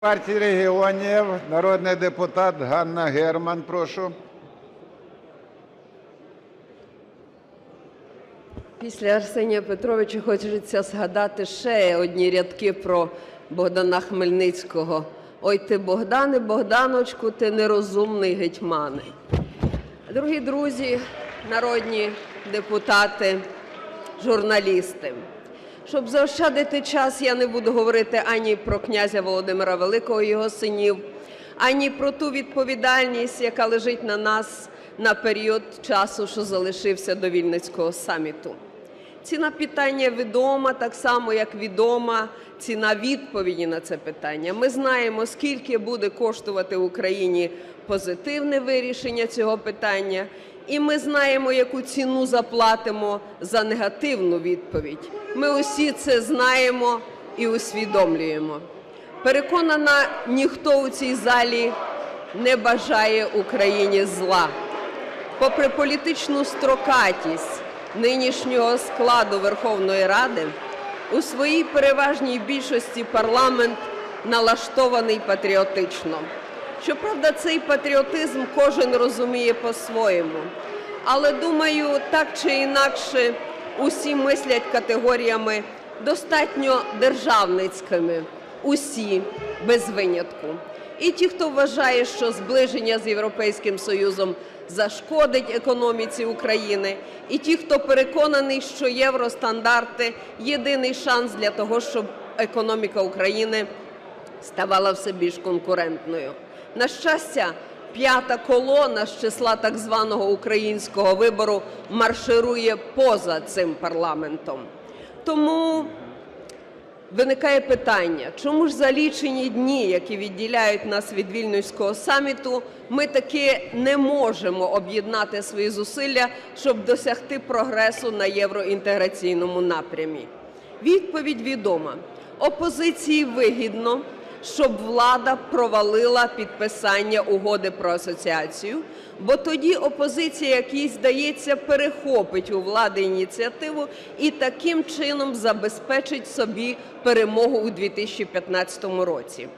Партії регіонів народний депутат Ганна Герман, прошу. Після Арсенія Петровича хочеться згадати ще одні рядки про Богдана Хмельницького. Ой ти, Богдане, Богданочку, ти нерозумний гетьмане. Дорогі друзі, народні депутати, журналісти. Щоб заощадити час, я не буду говорити ані про князя Володимира Великого його синів, ані про ту відповідальність, яка лежить на нас на період часу, що залишився до Вільницького саміту. Ціна питання відома, так само як відома ціна відповіді на це питання. Ми знаємо, скільки буде коштувати Україні позитивне вирішення цього питання, і ми знаємо, яку ціну заплатимо за негативну відповідь. Ми усі це знаємо і усвідомлюємо. Переконана, ніхто у цій залі не бажає Україні зла. Попри політичну строкатість нинішнього складу Верховної Ради, у своїй переважній більшості парламент налаштований патріотично. Щоправда, цей патріотизм кожен розуміє по-своєму. Але думаю, так чи інакше, усі мислять категоріями достатньо державницькими, усі без винятку. І ті, хто вважає, що зближення з Європейським Союзом зашкодить економіці України, і ті, хто переконаний, що євростандарти єдиний шанс для того, щоб економіка України ставала все більш конкурентною. На щастя, п'ята колона з числа так званого українського вибору марширує поза цим парламентом. Тому Виникає питання, чому ж за лічені дні, які відділяють нас від Вільнюського саміту, ми таки не можемо об'єднати свої зусилля, щоб досягти прогресу на євроінтеграційному напрямі? Відповідь відома. Опозиції вигідно, щоб влада провалила підписання угоди про асоціацію, бо тоді опозиція, якій здається, перехопить у влади ініціативу і таким чином забезпечить собі перемогу у 2015 році.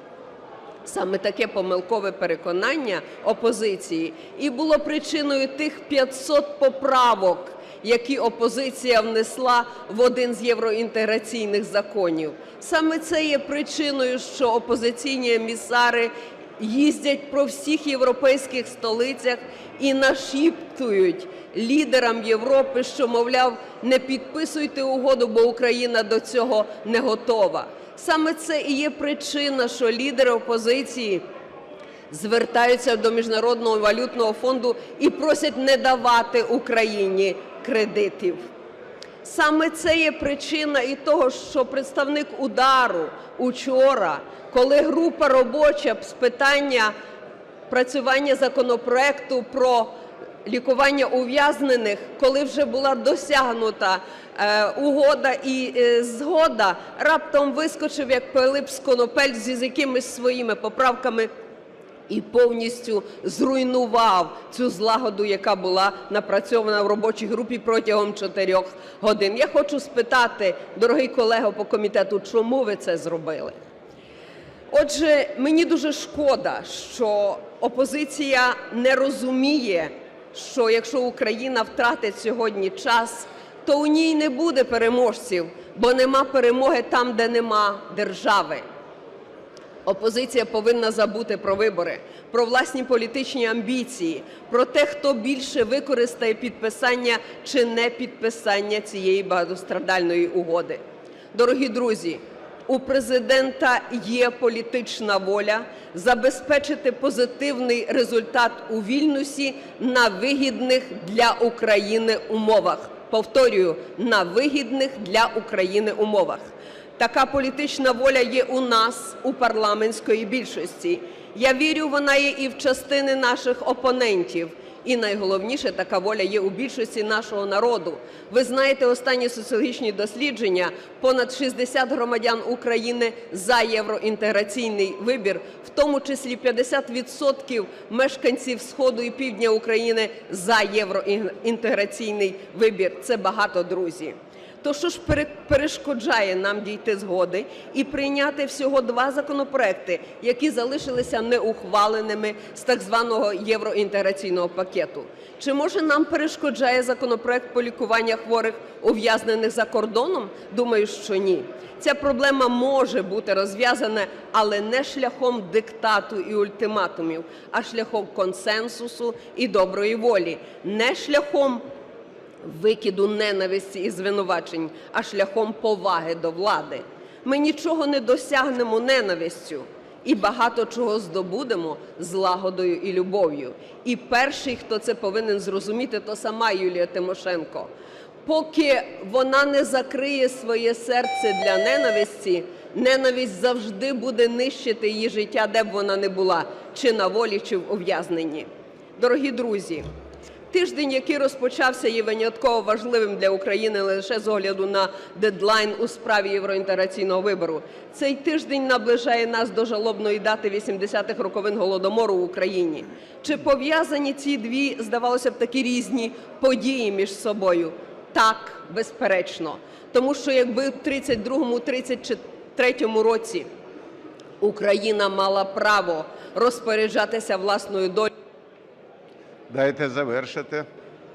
Саме таке помилкове переконання опозиції і було причиною тих 500 поправок, які опозиція внесла в один з євроінтеграційних законів. Саме це є причиною, що опозиційні емісари їздять по всіх європейських столицях і нашіптують лідерам Європи, що, мовляв, не підписуйте угоду, бо Україна до цього не готова. Саме це і є причина, що лідери опозиції звертаються до Міжнародного валютного фонду і просять не давати Україні кредитів. Саме це є причина і того, що представник удару учора, коли група робоча з питання працювання законопроекту про лікування ув'язнених, коли вже була досягнута е, угода і е, згода, раптом вискочив як Пилип з Конопель з якимись своїми поправками і повністю зруйнував цю злагоду, яка була напрацьована в робочій групі протягом чотирьох годин. Я хочу спитати, дорогий колего по комітету, чому ви це зробили? Отже, мені дуже шкода, що опозиція не розуміє, що якщо Україна втратить сьогодні час, то у ній не буде переможців, бо нема перемоги там, де нема держави. Опозиція повинна забути про вибори, про власні політичні амбіції, про те, хто більше використає підписання чи не підписання цієї багатострадальної угоди. Дорогі друзі, у президента є політична воля забезпечити позитивний результат у Вільнюсі на вигідних для України умовах. Повторюю, на вигідних для України умовах. Така політична воля є у нас, у парламентської більшості. Я вірю, вона є і в частини наших опонентів. І найголовніше, така воля є у більшості нашого народу. Ви знаєте, останні соціологічні дослідження: понад 60 громадян України за євроінтеграційний вибір, в тому числі 50% мешканців Сходу і Півдня України за євроінтеграційний вибір. Це багато, друзі. То що ж пере- перешкоджає нам дійти згоди і прийняти всього два законопроекти, які залишилися неухваленими з так званого євроінтеграційного пакету? Чи може нам перешкоджає законопроект по лікування хворих ув'язнених за кордоном? Думаю, що ні. Ця проблема може бути розв'язана, але не шляхом диктату і ультиматумів, а шляхом консенсусу і доброї волі, не шляхом викиду ненависті і звинувачень, а шляхом поваги до влади. Ми нічого не досягнемо ненавистю і багато чого здобудемо злагодою і любов'ю. І перший, хто це повинен зрозуміти, то сама Юлія Тимошенко. Поки вона не закриє своє серце для ненависті, ненависть завжди буде нищити її життя, де б вона не була, чи на волі, чи в ув'язненні. Дорогі друзі, Тиждень, який розпочався, є винятково важливим для України лише з огляду на дедлайн у справі євроінтеграційного вибору. Цей тиждень наближає нас до жалобної дати 80-х роковин голодомору в Україні. Чи пов'язані ці дві, здавалося б, такі різні події між собою? Так, безперечно. Тому що якби в 32-33 році Україна мала право розпоряджатися власною долею, Дайте завершити.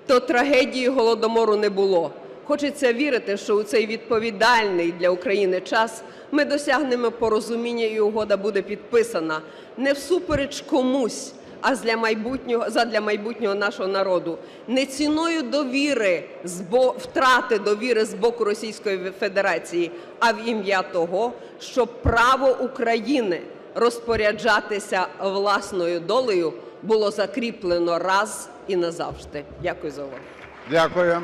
то трагедії голодомору не було. Хочеться вірити, що у цей відповідальний для України час ми досягнемо порозуміння і угода буде підписана не всупереч комусь, а для майбутнього задля майбутнього нашого народу, не ціною довіри втрати довіри з боку Російської Федерації, а в ім'я того, щоб право України розпоряджатися власною долею було закріплено раз і назавжди. Дякую за увагу. Дякую.